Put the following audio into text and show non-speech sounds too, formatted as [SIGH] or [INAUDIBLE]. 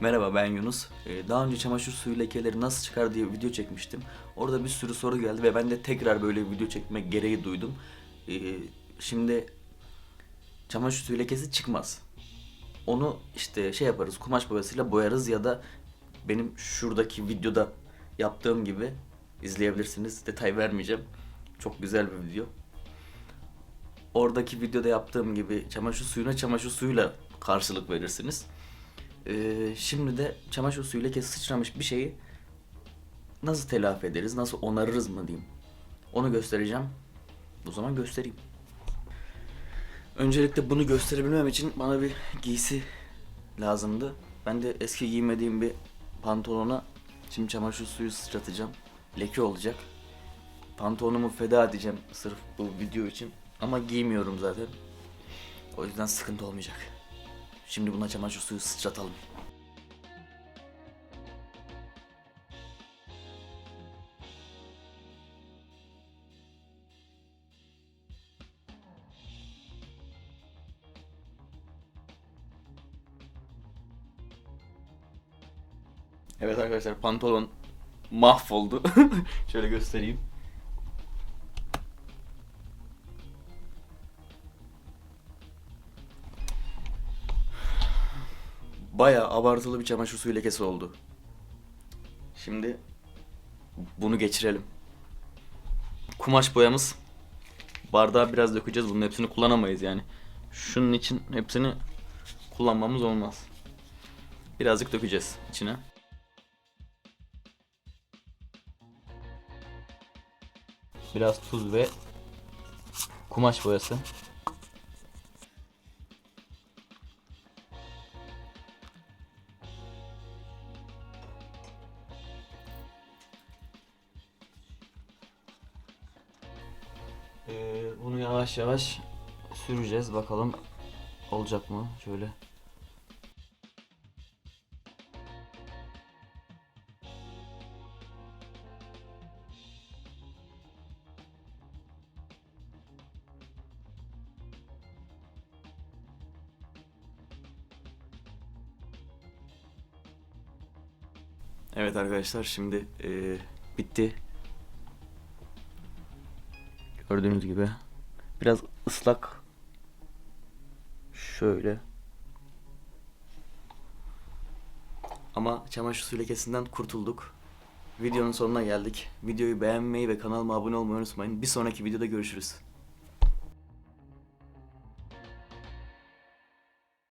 Merhaba ben Yunus. Ee, Daha önce çamaşır suyu lekeleri nasıl çıkar diye video çekmiştim. Orada bir sürü soru geldi ve ben de tekrar böyle bir video çekmek gereği duydum. Ee, Şimdi çamaşır suyu lekesi çıkmaz. Onu işte şey yaparız kumaş boyasıyla boyarız ya da benim şuradaki videoda yaptığım gibi izleyebilirsiniz. Detay vermeyeceğim. Çok güzel bir video. Oradaki videoda yaptığım gibi çamaşır suyuna çamaşır suyuyla karşılık verirsiniz. Ee, şimdi de çamaşır suyu lekesi sıçramış bir şeyi nasıl telafi ederiz, nasıl onarırız mı diyeyim. Onu göstereceğim. O zaman göstereyim. Öncelikle bunu gösterebilmem için bana bir giysi lazımdı. Ben de eski giymediğim bir pantolona şimdi çamaşır suyu sıçratacağım. Leke olacak. Pantolonumu feda edeceğim sırf bu video için. Ama giymiyorum zaten. O yüzden sıkıntı olmayacak. Şimdi buna çamaşır suyu sıçratalım. Evet arkadaşlar pantolon mahvoldu. [LAUGHS] Şöyle göstereyim. Bayağı abartılı bir çamaşır suyu lekesi oldu. Şimdi bunu geçirelim. Kumaş boyamız. Bardağa biraz dökeceğiz. Bunun hepsini kullanamayız yani. Şunun için hepsini kullanmamız olmaz. Birazcık dökeceğiz içine. Biraz tuz ve kumaş boyası. Ee, bunu yavaş yavaş süreceğiz bakalım olacak mı şöyle. Evet arkadaşlar şimdi eee, bitti. Gördüğünüz gibi biraz ıslak. Şöyle. Ama çamaşır suyu lekesinden kurtulduk. Videonun sonuna geldik. Videoyu beğenmeyi ve kanalıma abone olmayı unutmayın. Bir sonraki videoda görüşürüz.